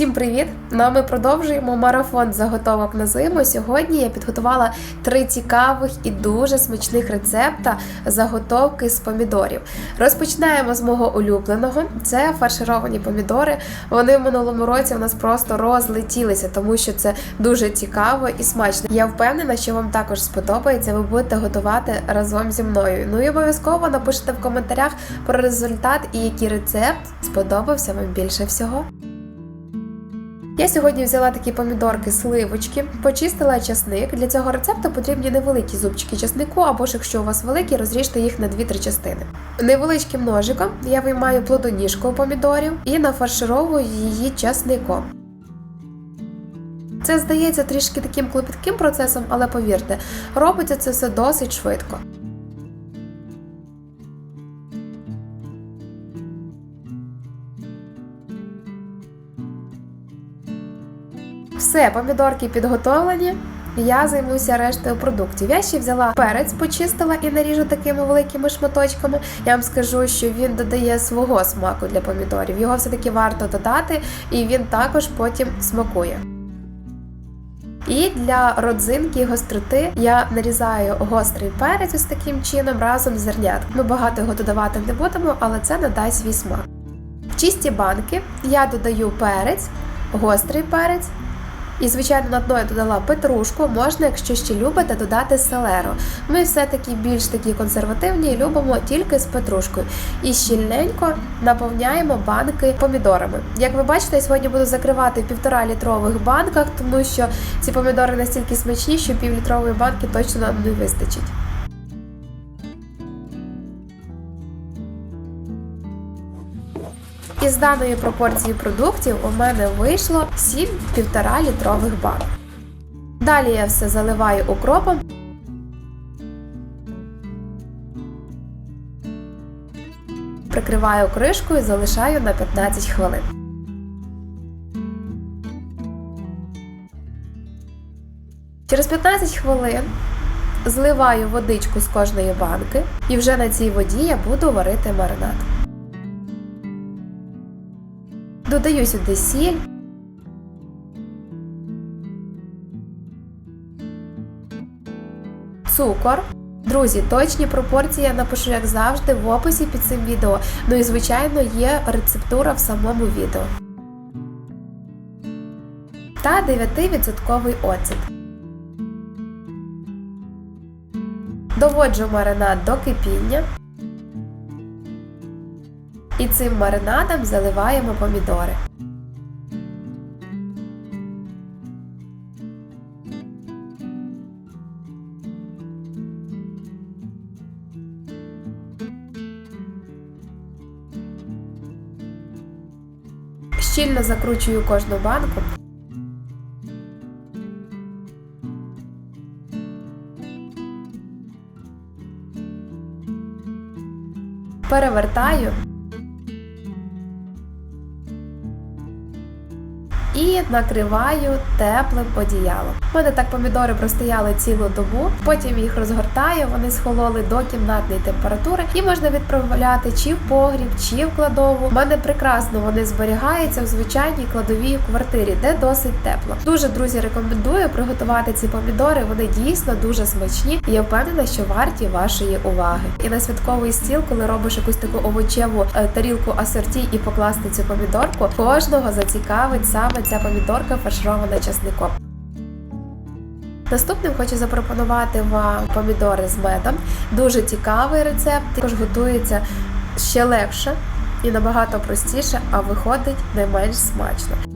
Усім привіт! Ну а ми продовжуємо марафон заготовок на зиму. Сьогодні я підготувала три цікавих і дуже смачних рецепта заготовки з помідорів. Розпочинаємо з мого улюбленого. Це фаршировані помідори. Вони в минулому році у нас просто розлетілися, тому що це дуже цікаво і смачно. Я впевнена, що вам також сподобається. Ви будете готувати разом зі мною. Ну і обов'язково напишіть в коментарях про результат і який рецепт сподобався вам більше всього. Я сьогодні взяла такі помідорки сливочки, почистила часник. Для цього рецепту потрібні невеликі зубчики часнику, або ж якщо у вас великі, розріжте їх на 2-3 частини. Невеличким ножиком я виймаю плодоніжку помідорів і нафаршировую її часником. Це здається трішки таким клопітким процесом, але повірте, робиться це все досить швидко. Все, помідорки підготовлені. Я займуся рештою продуктів. Я ще взяла перець, почистила і наріжу такими великими шматочками. Я вам скажу, що він додає свого смаку для помідорів. Його все-таки варто додати, і він також потім смакує. І для родзинки і гостроти я нарізаю гострий перець ось таким чином разом з зернятком. Ми багато його додавати не будемо, але це надасть свій смак. В чисті банки я додаю перець, гострий перець. І, звичайно, на дно я додала петрушку, можна, якщо ще любите, додати селеру. Ми все-таки більш такі консервативні і любимо тільки з петрушкою. І щільненько наповняємо банки помідорами. Як ви бачите, я сьогодні буду закривати півтора літрових банках, тому що ці помідори настільки смачні, що півлітрової банки точно нам не вистачить. Із даної пропорції продуктів у мене вийшло 7 1,5 літрових банок. Далі я все заливаю укропом. Прикриваю кришкою і залишаю на 15 хвилин. Через 15 хвилин зливаю водичку з кожної банки і вже на цій воді я буду варити маринад. Додаю сюди сіль. Цукор. Друзі, точні пропорції я напишу, як завжди, в описі під цим відео. Ну і, звичайно, є рецептура в самому відео. Та 9% оцет. Доводжу маринад до кипіння. І цим маринадом заливаємо помідори. Щільно закручую кожну банку. Перевертаю. І накриваю теплим одіялом. У мене так помідори простояли цілу добу, потім їх розгортаю, вони схололи до кімнатної температури і можна відправляти чи в погріб, чи в кладову. У мене прекрасно вони зберігаються в звичайній кладовій квартирі, де досить тепло. Дуже друзі рекомендую приготувати ці помідори. Вони дійсно дуже смачні, і я впевнена, що варті вашої уваги. І на святковий стіл, коли робиш якусь таку овочеву е, тарілку асорті і покласти цю помідорку, кожного зацікавить саме ця помідорка фарширована часником. Наступним хочу запропонувати вам помідори з медом. Дуже цікавий рецепт, також готується ще легше і набагато простіше, а виходить не менш смачно.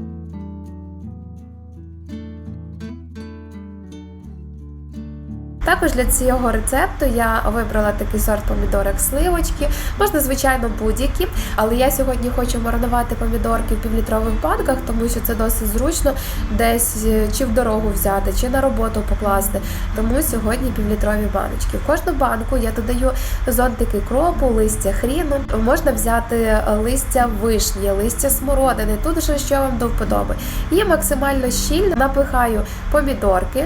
Також для цього рецепту я вибрала такий сорт помідорок сливочки, можна, звичайно, будь-які, але я сьогодні хочу маринувати помідорки в півлітрових банках, тому що це досить зручно десь е, чи в дорогу взяти, чи на роботу покласти. Тому сьогодні півлітрові баночки. В кожну банку я додаю зонтики кропу, листя хріну, можна взяти е, листя вишні, листя смородини, тут вже що вам до вподоби. І максимально щільно напихаю помідорки.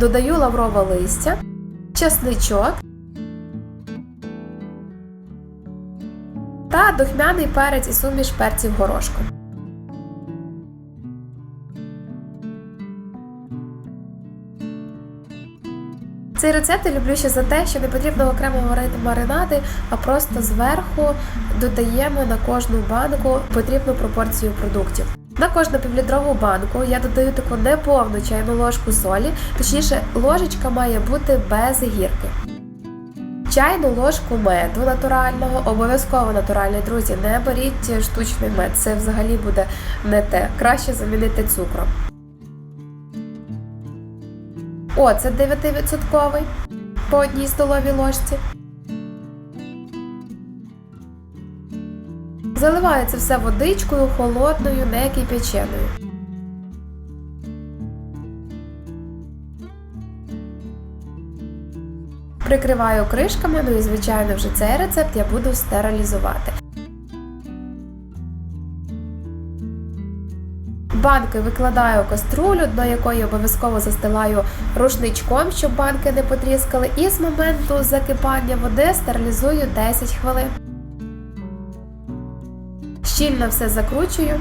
Додаю лаврове листя, часничок та духмяний перець і суміш перців горошку. Цей рецепт я люблю ще за те, що не потрібно окремо варити маринади, а просто зверху додаємо на кожну банку потрібну пропорцію продуктів. На кожну півлітрову банку я додаю таку неповну чайну ложку солі, точніше, ложечка має бути без гірки. Чайну ложку меду натурального, обов'язково натуральний, друзі, не беріть штучний мед, це взагалі буде не те. Краще замінити цукром. О, це 9% по одній столовій ложці. Заливаю це все водичкою холодною, не кип'яченою. Прикриваю кришками, ну і звичайно вже цей рецепт я буду стерилізувати. Банки викладаю в каструлю, дно якої обов'язково застилаю рушничком, щоб банки не потріскали, і з моменту закипання води стерилізую 10 хвилин. Щільно все закручую.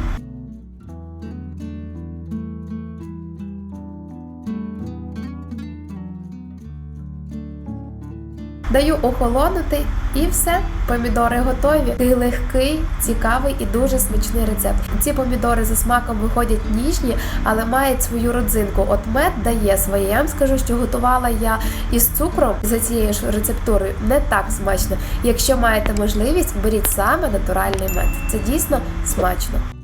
Даю охолонути і все. Помідори готові. Такий легкий, цікавий і дуже смачний рецепт. Ці помідори за смаком виходять ніжні, але мають свою родзинку. От мед дає своє. Я вам скажу, що готувала я із цукром за цією ж рецептурою не так смачно. Якщо маєте можливість, беріть саме натуральний мед. Це дійсно смачно.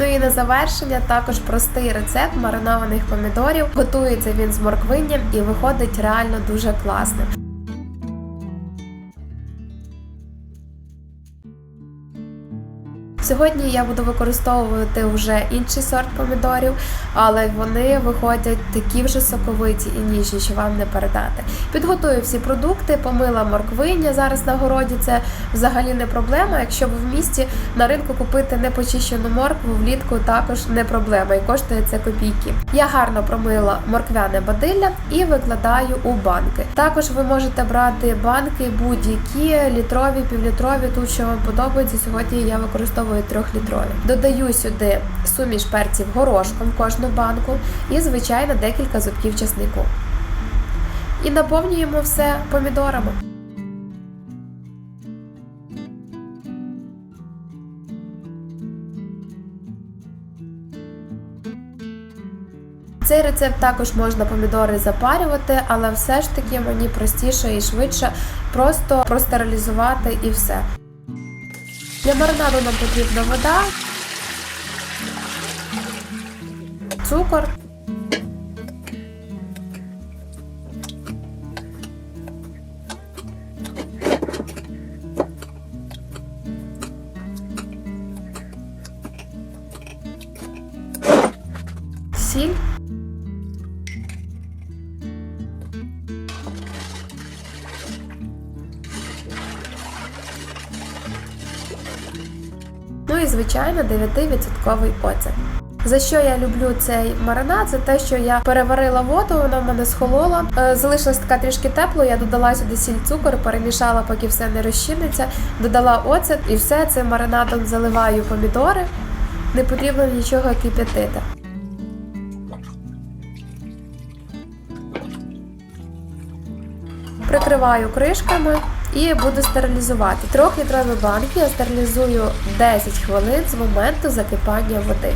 Ну і на завершення також простий рецепт маринованих помідорів. Готується він з морквинням і виходить реально дуже класним. Сьогодні я буду використовувати вже інший сорт помідорів, але вони виходять такі вже соковиті і ніжні, що вам не передати. Підготую всі продукти, помила морквиння зараз на городі. Це взагалі не проблема. Якщо ви в місті на ринку купити непочищену моркву, влітку також не проблема і коштує це копійки. Я гарно промила морквяне бадилля і викладаю у банки. Також ви можете брати банки будь-які літрові, півлітрові, тут що вам подобається. Сьогодні я використовую трьохлітрові. Додаю сюди суміш перців горошком в кожну банку і, звичайно, декілька зубків чеснику. І наповнюємо все помідорами. Цей рецепт також можна помідори запарювати, але все ж таки мені простіше і швидше просто простерилізувати і все. Для маринаду нам потрібна вода, цукор. І звичайно 9% оцет. За що я люблю цей маринад? За те, що я переварила воду, вона в мене схолола. Е, Залишилась така трішки тепло. Я додала сюди сіль цукор, перемішала, поки все не розчиниться. Додала оцет і все цим маринадом заливаю помідори. Не потрібно нічого кип'ятити. Прикриваю кришками і буду стерилізувати. Трьохлітрові банки я стерилізую 10 хвилин з моменту закипання води.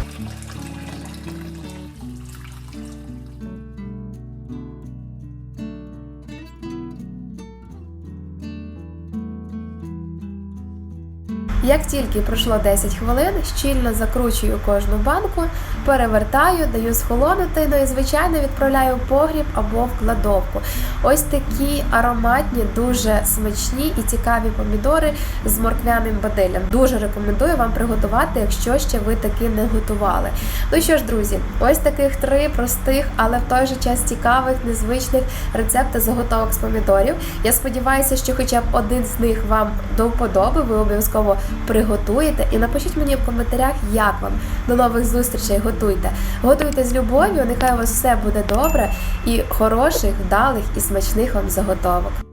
Як тільки пройшло 10 хвилин, щільно закручую кожну банку, перевертаю, даю схолонути, ну і звичайно відправляю в погріб або в кладовку. Ось такі ароматні, дуже смачні і цікаві помідори з морквяним баделем. Дуже рекомендую вам приготувати, якщо ще ви таки не готували. Ну що ж, друзі, ось таких три простих, але в той же час цікавих, незвичних рецепти заготовок з помідорів. Я сподіваюся, що хоча б один з них вам до вподоби, ви обов'язково приготуєте і напишіть мені в коментарях, як вам. До нових зустрічей, готуйте. Готуйте з любов'ю, нехай у вас все буде добре і хороших, вдалих і смачних вам заготовок.